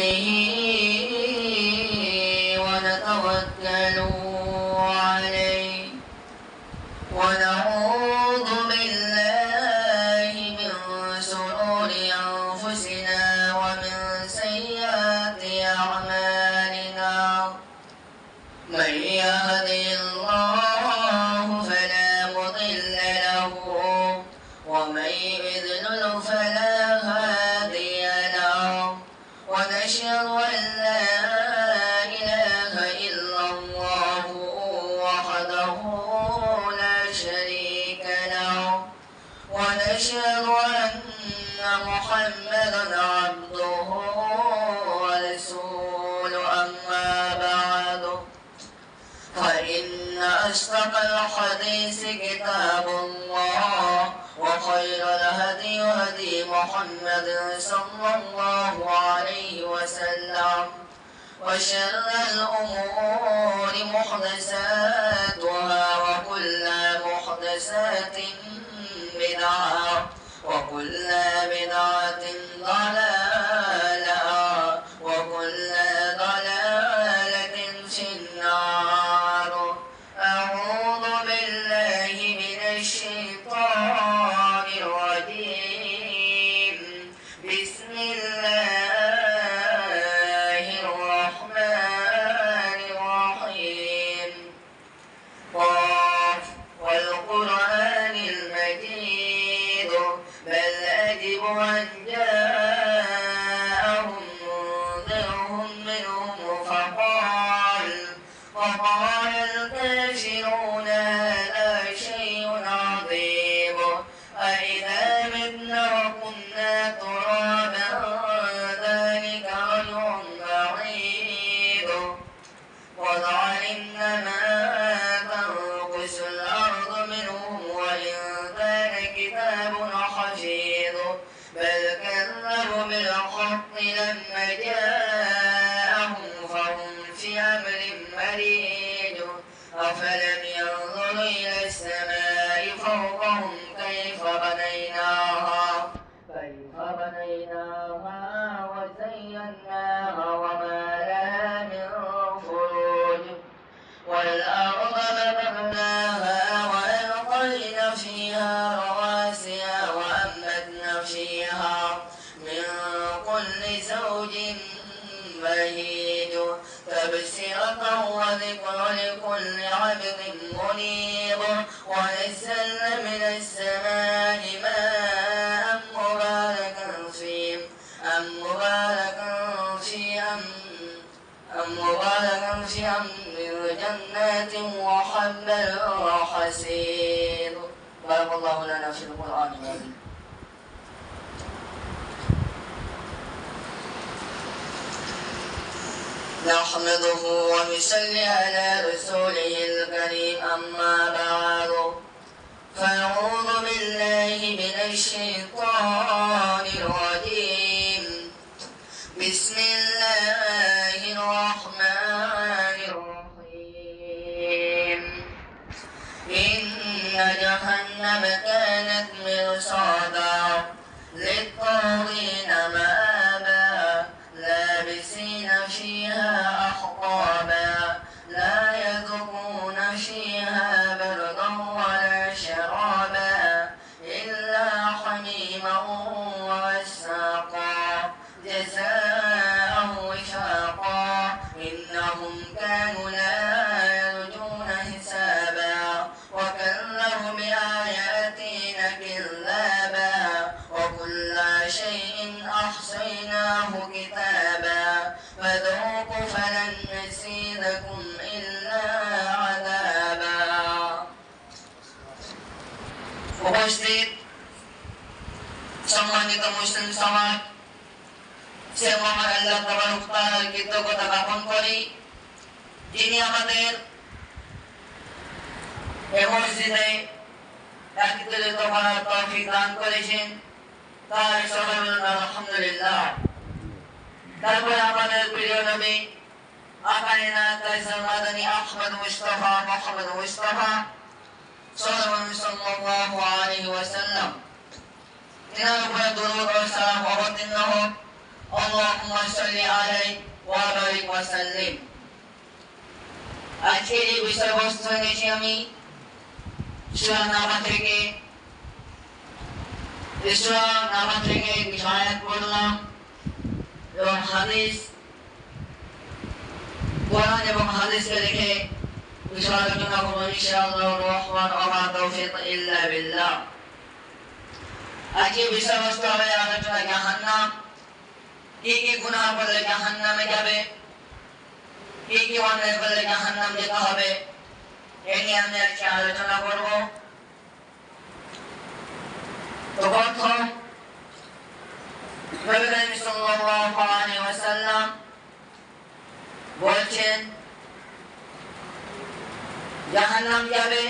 به ونتوكل عليه. ونعوذ بالله من شرور أنفسنا ومن سيئات أعمالنا. من يهده الله ونشهد أن محمدا عبده ورسوله أما بعد فإن أصدق الحديث كتاب الله وخير الهدي هدي محمد صلى الله عليه وسلم وشر الأمور محدثاتها وكل محدثات بدعة وكل بدعة ضلالة أإذا متنا وكنا ترابا ذلك رجع بعيد قد علمنا ما تنقص الأرض منهم كان كتاب حفيظ بل كذبوا بالحق لما جاءهم تبصرة وذكر لكل عبد منيب. ونزلنا من السماء ماء مباركا فيه أم مباركا في أم أم مباركا في أمر جنات وحب الحسيد بارك الله لنا في القرآن العظيم. نحمده ونصلي على رسوله الكريم أما بعد. فأعوذ بالله من الشيطان الرجيم. بسم الله الرحمن الرحيم. إن جهنم كانت مرصادا للطاغين مآبا لابسين فيها উপস্থিত সম্মানিত মুসলিম সমাজ, সে মহান আল্লাহ তাআলার কৃতজ্ঞতা জ্ঞাপন করি। যিনি আমাদের মসজিদে একত্রিত করার তৌফিক দান করেছেন, তার সবাই আলহামদুলিল্লাহ। তারপরে আমাদের প্রিয় নবী, আকাইনা কাইসার মাদানী আহমদ মুস্তাফা মোহাম্মদ মুস্তাফা সাল্লাল্লাহু আলাইহি ওয়াসাল্লাম তিনার উপরে দরুদ ও সালাম অবতীর্ণ হোক আল্লাহুম্মা সাল্লি আলাইহি ওয়া বারিক ওয়া সাল্লিম আজকের এই বিষয়বস্তু নিয়েছি আমি সূরা নামা থেকে সূরা নামা থেকে নিহায়াত করলাম এবং হাদিস কোরআন এবং হাদিসকে রেখে কিছু আলোচনা করবো ইনশাআল্লাহ রহমান ওমা তৌফিক ইল্লা বিল্লাহ আজকে বিষয়বস্তু হবে আলোচনা জাহান্নাম কি কি গুনাহ করলে জাহান্নামে যাবে কি কি অন্যায় করলে জাহান্নাম যেতে হবে এ নিয়ে আমি আজকে আলোচনা করব তো প্রথম নবী করিম সাল্লাল্লাহু আলাইহি ওয়াসাল্লাম বলছেন জাহান্নাম যাবে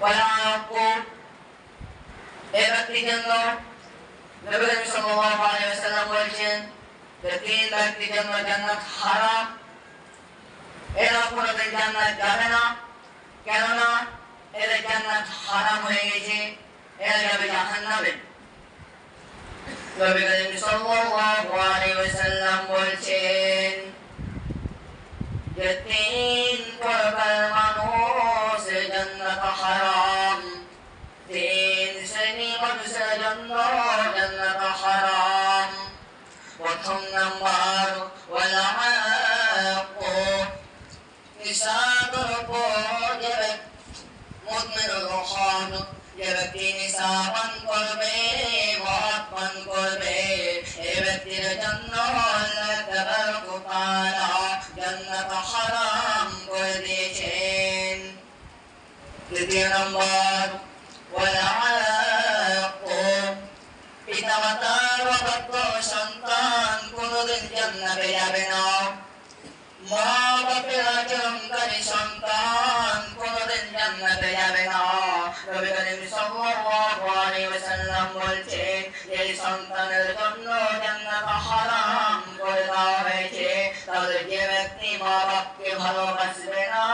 ওয়ালা ইয়াকুম এ ব্যক্তির জন্য নবী করিম সাল্লাল্লাহু আলাইহি ওয়াসাল্লাম বলছেন যে তিন ব্যক্তির জন্য জান্নাত হারাম এরা কোনোদিন জান্নাত যাবে না কেননা এদের জান্নাত হারাম হয়ে গেছে এরা যাবে জাহান্নামে নবী করিম সাল্লাল্লাহু আলাইহি ওয়াসাল্লাম বলছেন যে তিন ব্যক্তি নিসা পান করবে পান করবে এ ব্যক্তির জন্য তাআলা হারাম করে দিয়েছেন দ্বিতীয় নম্বর সন্তান কোনোদিন জান্নাতে যাবে না মা বাপের আচরণকারী সন্তান জান্নাতে যাবে না নবী করিম সাল্লাল্লাহু আলাইহি ওয়াসাল্লাম বলছেন যে সন্তানের জন্য জান্নাত হারাম করে দেওয়া হয়েছে তাহলে যে ব্যক্তি মা বাপকে ভালোবাসবে না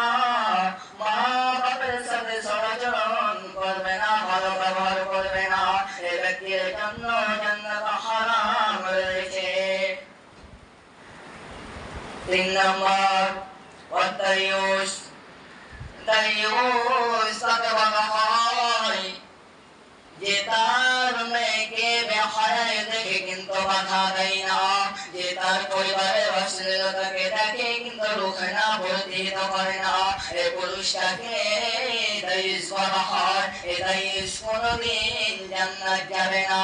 মা বাপের সাথে সদাচরণ করবে না ভালো ব্যবহার করবে না এ ব্যক্তির জন্য জান্নাত হারাম রয়েছে তিন নম্বর অত্যায়ুষ হয় যে তার মেয়েকে বেহায় দেখে কিন্তু বাধা দেয় না যে তার পরিবারের অশ্লীলতাকে দেখে কিন্তু রুখে না প্রতিহিত করে না এ পুরুষটাকে দাইস বলা হয় এ দাইস কোনোদিন জান্নাত যাবে না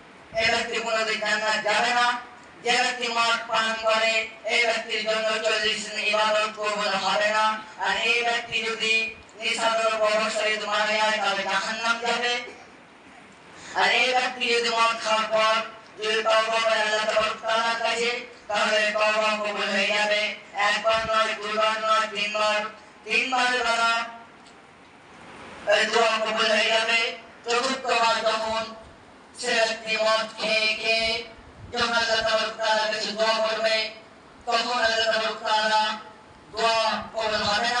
এই ব্যক্তি কোনোদিন জান্নাত যাবে না। যে ব্যক্তি মদ পান করে, এই ব্যক্তির জন্য চল্লিশ ইবাদত কবুল হবে না। আর এই ব্যক্তি যদি নিশাদ্রব্য অবশ্যই মারা যায় তাহলে জাহান্নাম যাবে। আর এই ব্যক্তি যদি মদ খাওয়ার পর যদি তওবা করে, আল্লাহ তাআলার কাছে তাহলে তওবা কবুল হয়ে যাবে। একবার নয় দুবার নয়, তিনবার। তিনবার দ্বারা দোয়া কবুল হয়ে যাবে। চতুর্থবার যখন ಸಿರಕ್ಕೆ ಯಮದ ತವರುತ್ತಾರ ಕಸಿ ದ್ವಾ ಬರ್ಮೆ ಕಮುನದ ತವರುತ್ತಾರ ದ್ವಾ ಕೋವಲ್ ಮದನ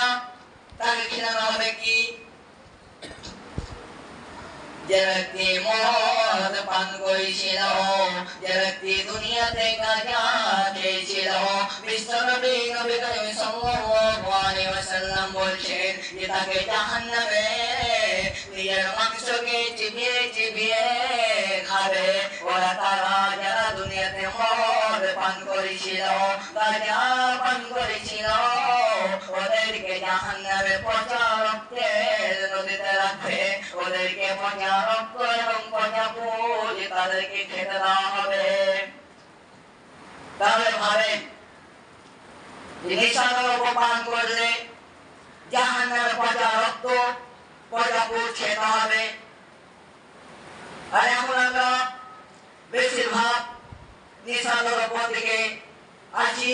ತರಕಿನ ನಾಮಕಿ ಜಗತ್ತಿ ಮೋದ ಪಂಗೊಳಿಸಿದೋ ಜಗತ್ತಿ ದುನಿಯತೆ ಕಾರ್ಯಾಚಿದೋ ವಿಶ್ವನಬೀಗ ಬಿಗಯು ಸಂಗೋವಾನಿ ವಸಲ್ಲಂ ಬೋಲ್ಷೇನ್ ಇತಗೆ ಜಹನ್ನಮೆ ನಿಯರ್ ಮಕ್ಸುಗೆ ಚಿಬಿಯೆ ಚಿಬಿಯೇ খাবে ওরা তারা যারা দুনিয়াতে মদ পান করেছিল পান করেছিল, ওদেরকে জাহান্নামে পচা রক্তের নদীতে রাখবে। ওদেরকে রক্ত এবং তাদেরকে খেতে দেওয়া হবে। তাহলে ভাবেন করলে জাহান্নামে পচা রক্ত, পচা খেতে হবে। আর এখন আমরা বেশিরভাগ নিশানোর পর দিকে আছি